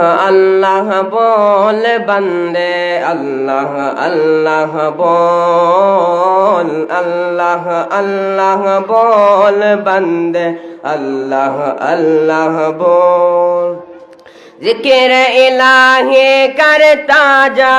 আল্লাহ বল, বন্দে, আল্লাহ আল্লাহ বল, আল্লাহ আল্লাহ বল, বন্দে, আল্লাহ আল্লাহ বল। জিকির ইলাহে করতা যা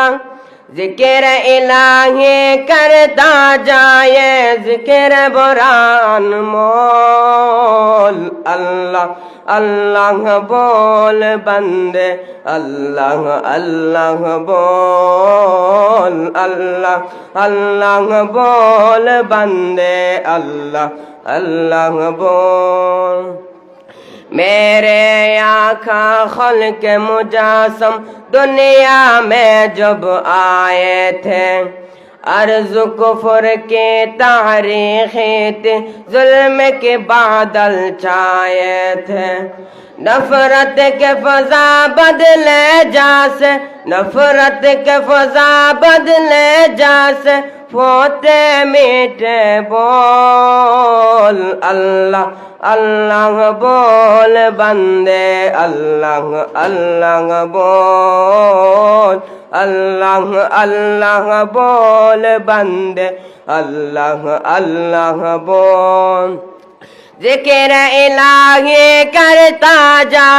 ذکر الہی کرتا جائے ذکر بران مول اللہ আল্লাহ বল বান্দে, আল্লাহ আল্লাহ বল, আল্লাহ আল্লাহ বল বান্দে, আল্লাহ আল্লাহ বল। میرے آقا خلق مجاسم دنیا میں جب آئے تھے عرض کفر کے تاریخ ظلم کے بادل چھائے تھے۔ نفرت کے فضا بدلے جاس نفرت کے فضا بدلے جاس فوتے میٹے بول، اللہ اللہ بول، بندے، اللہ اللہ بول۔ اللہ اللہ بول بندے، اللہ اللہ بول. ذکر الہی کرتا جا،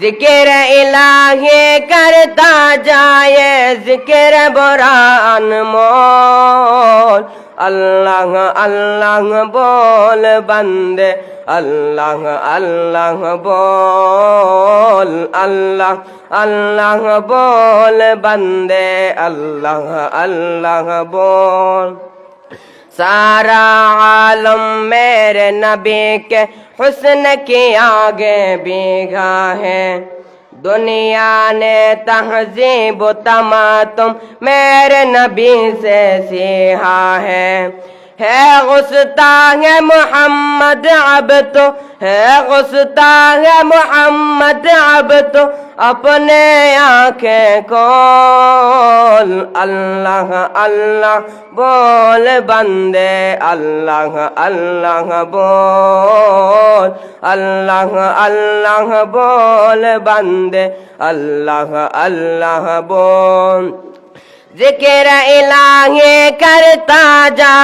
ذکر الہی کرتا جائے ذکر برا انمول बुरान मोल अल्लाह अल्लाह बोल बंदे अल्लाह अल्लाह बोल अल्लाह अल्लाह बोल बंदे अल्लाह अल्लाह बोल सारा आलम मेरे नबी के हुस्न के आगे बीघा है دنیا نے تہذیب و تماتم میرے نبی سے سیہا ہے۔ ہے غصتا ہے محمد اب تو ہے غصتا ہے محمد اب تو اپنے آنکھیں کھول اللہ اللہ بول بندے اللہ اللہ بول اللہ اللہ بول بندے اللہ اللہ بول ذکر الہ کرتا جا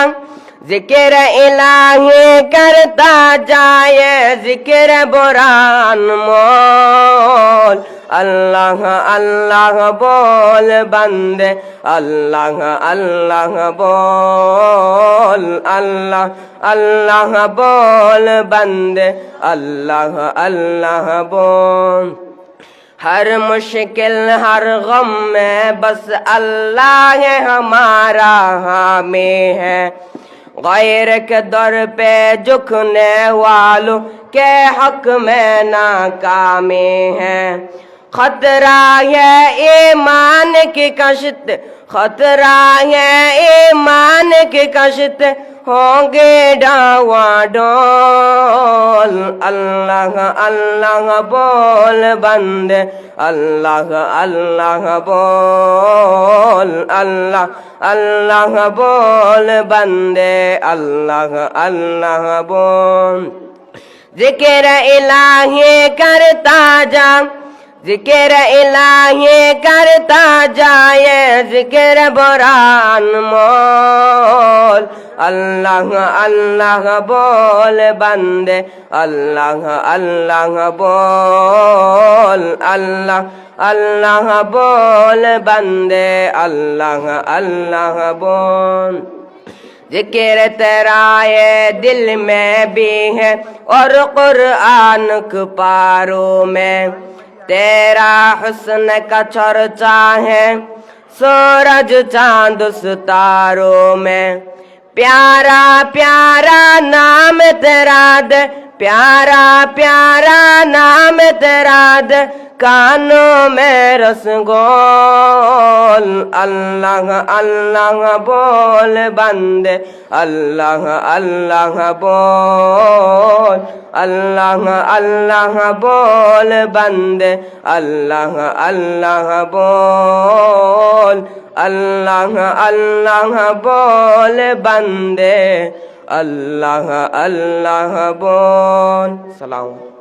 जिक्र इलाही करता जाए जिक्र बुरान मोल अल्लाह अल्लाह बोल बंदे अल्लाह अल्लाह बोल अल्लाह अल्लाह बोल बंदे अल्लाह अल्लाह बोल हर मुश्किल हर गम में बस अल्लाह हमारा हामी है غیر کے در پہ جھکنے والوں کے حق میں ناکامی ہیں خطرہ ہے ایمان کی کشت، خطرہ ہے ایمان کی کشت۔ হঙ্গে ডাওয়া ডল। আল্লাহ আল্লাহ বল বান্দে। আল্লাহ আল্লাহ বল, আল্লাহ আল্লাহ বল বান্দে। আল্লাহ আল্লাহ বল। জিকের ইলাহে করতা যা জিকের ইলাহে করতা যায় জিকের বরান মল। اللہ اللہ بول بندے اللہ اللہ بول اللہ اللہ بول بندے اللہ اللہ بول ذکر تیرائے دل میں بھی ہے اور قرآن پاروں میں تیرا حسن کا چرچا ہے سورج چاند ستاروں میں پیارا پیارا نام تراد پیارا پیارا نام تراد کانوں میں رس گول اللہ اللہ بول بند اللہ اللہ بول اللہ اللہ بول بند اللہ اللہ بول আল্লাহ আল্লাহ বল বান্দে। আল্লাহ আল্লাহ বল। সালাম।